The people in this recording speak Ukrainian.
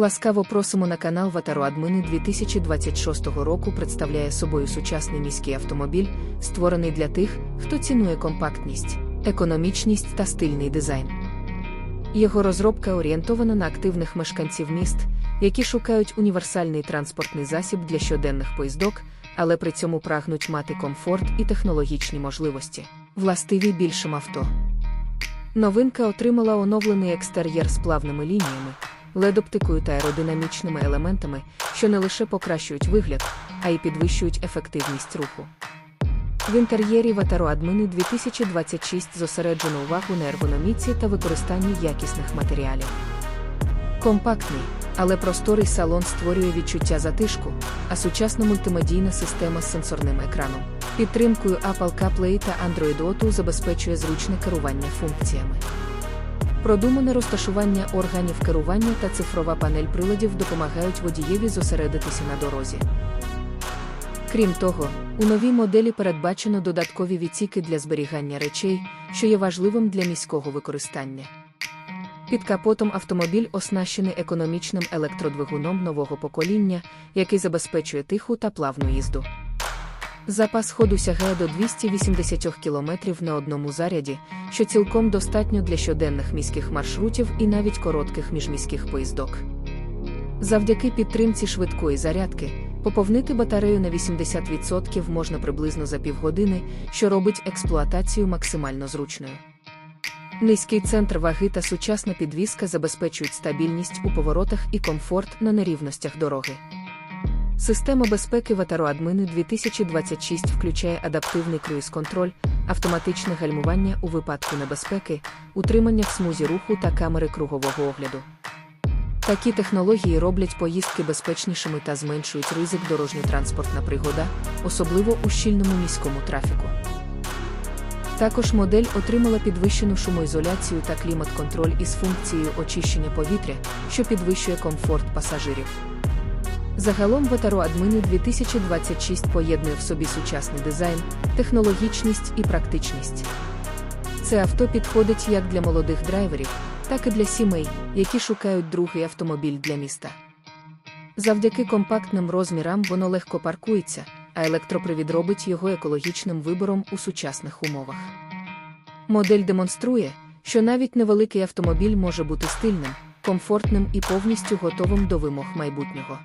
Ласкаво просимо на канал Ватаро Админи 2026 року представляє собою сучасний міський автомобіль, створений для тих, хто цінує компактність, економічність та стильний дизайн. Його розробка орієнтована на активних мешканців міст, які шукають універсальний транспортний засіб для щоденних поїздок, але при цьому прагнуть мати комфорт і технологічні можливості, властиві більшим авто. Новинка отримала оновлений екстер'єр з плавними лініями, ледоптикою та аеродинамічними елементами, що не лише покращують вигляд, а й підвищують ефективність руху. В інтер'єрі Ватаро Админи 2026 зосереджено увагу на ергономіці та використанні якісних матеріалів. Компактний, але просторий салон створює відчуття затишку, а сучасна мультимедійна система з сенсорним екраном, підтримкою Apple CarPlay та Android Auto забезпечує зручне керування функціями. Продумане розташування органів керування та цифрова панель приладів допомагають водієві зосередитися на дорозі. Крім того, у новій моделі передбачено додаткові відсіки для зберігання речей, що є важливим для міського використання. Під капотом автомобіль оснащений економічним електродвигуном нового покоління, який забезпечує тиху та плавну їзду. Запас ходу сягає до 280 км на одному заряді, що цілком достатньо для щоденних міських маршрутів і навіть коротких міжміських поїздок. Завдяки підтримці швидкої зарядки, поповнити батарею на 80% можна приблизно за півгодини, що робить експлуатацію максимально зручною. Низький центр ваги та сучасна підвізка забезпечують стабільність у поворотах і комфорт на нерівностях дороги. Система безпеки Ватаро Админи 2026 включає адаптивний круїз-контроль, автоматичне гальмування у випадку небезпеки, утримання в смузі руху та камери кругового огляду. Такі технології роблять поїздки безпечнішими та зменшують ризик дорожньо-транспортна пригода, особливо у щільному міському трафіку. Також модель отримала підвищену шумоізоляцію та клімат-контроль із функцією очищення повітря, що підвищує комфорт пасажирів. Загалом Ватаро Админи 2026 поєднує в собі сучасний дизайн, технологічність і практичність. Це авто підходить як для молодих драйверів, так і для сімей, які шукають другий автомобіль для міста. Завдяки компактним розмірам воно легко паркується, а електропривід робить його екологічним вибором у сучасних умовах. Модель демонструє, що навіть невеликий автомобіль може бути стильним, комфортним і повністю готовим до вимог майбутнього.